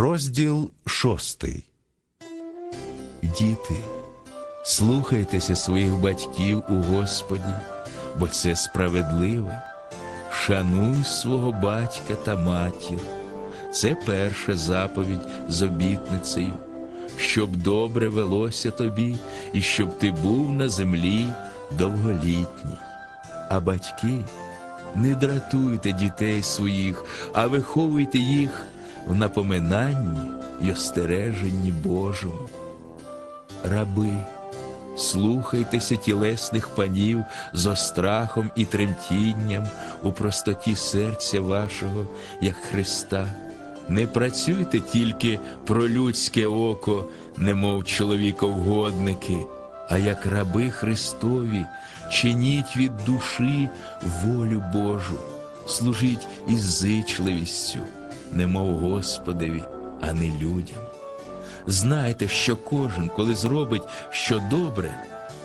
Розділ шостий. Діти, слухайтеся своїх батьків у Господі, бо це справедливе. Шануй свого батька та матір. Це перша заповідь з обітницею, щоб добре велося тобі і щоб ти був на землі довголітній. А батьки, не дратуйте дітей своїх, а виховуйте їх в напоминанні й остереженні Божому. Раби, слухайтеся тілесних панів з острахом і тремтінням у простоті серця вашого, як Христа. Не працюйте тільки про людське око, немов чоловіковгодники, а як раби Христові, чиніть від душі волю Божу, служіть із зичливістю, немов Господеві, а не людям. Знайте, що кожен, коли зробить що добре,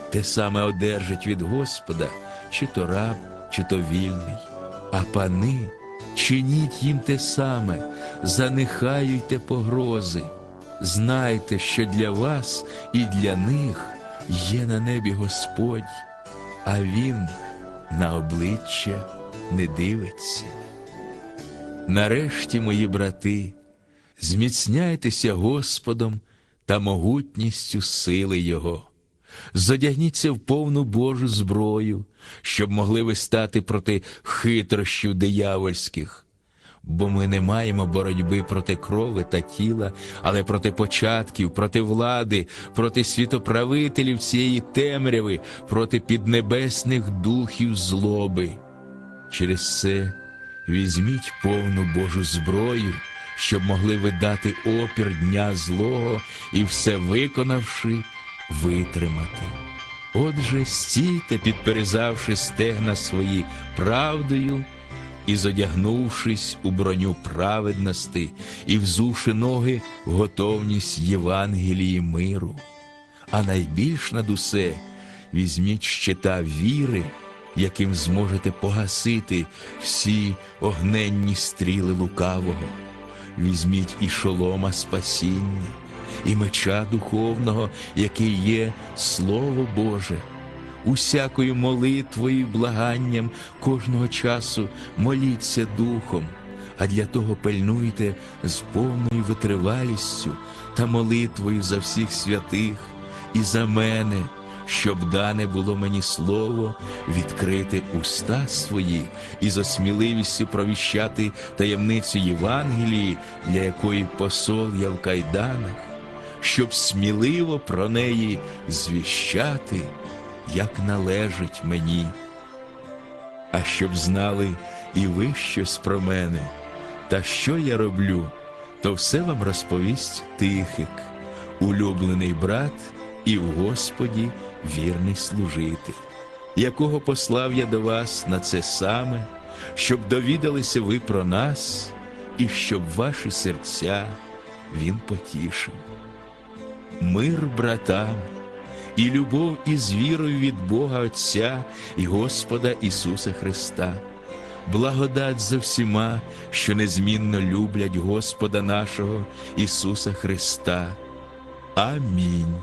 те саме одержить від Господа, чи то раб, чи то вільний. А пани, чиніть їм те саме, занехаюйте погрози. Знайте, що для вас і для них є на небі Господь, а Він на обличчя не дивиться. Нарешті, мої брати, зміцняйтеся Господом та могутністю сили Його. Зодягніться в повну Божу зброю, щоб могли ви стати проти хитрощів диявольських. Бо ми не маємо боротьби проти крови та тіла, але проти початків, проти влади, проти світоправителів цієї темряви, проти піднебесних духів злоби. Через це візьміть повну Божу зброю, щоб могли ви дати опір дня злого і все виконавши, витримати. Отже, стійте, підперезавши стегна свої правдою і зодягнувшись у броню праведності, і взувши ноги в готовність Євангелії миру. А найбільш над усе візьміть щита віри, яким зможете погасити всі огненні стріли лукавого. Візьміть і шолома спасіння, і меча духовного, який є Слово Боже. Усякою молитвою і благанням кожного часу моліться духом, а для того пильнуйте з повною витривалістю та молитвою за всіх святих і за мене, щоб дане було мені слово відкрити уста свої і за сміливістю провіщати таємницю Євангелії, для якої посол я в кайданах, щоб сміливо про неї звіщати, як належить мені. А щоб знали і ви щось про мене, та що я роблю, то все вам розповість Тихик, улюблений брат і в Господі вірний служитель, якого послав я до вас на це саме, щоб довідалися ви про нас і щоб ваші серця він потішив. Мир братам і любов із вірою від Бога Отця і Господа Ісуса Христа, благодать за всіма, що незмінно люблять Господа нашого Ісуса Христа. Амінь.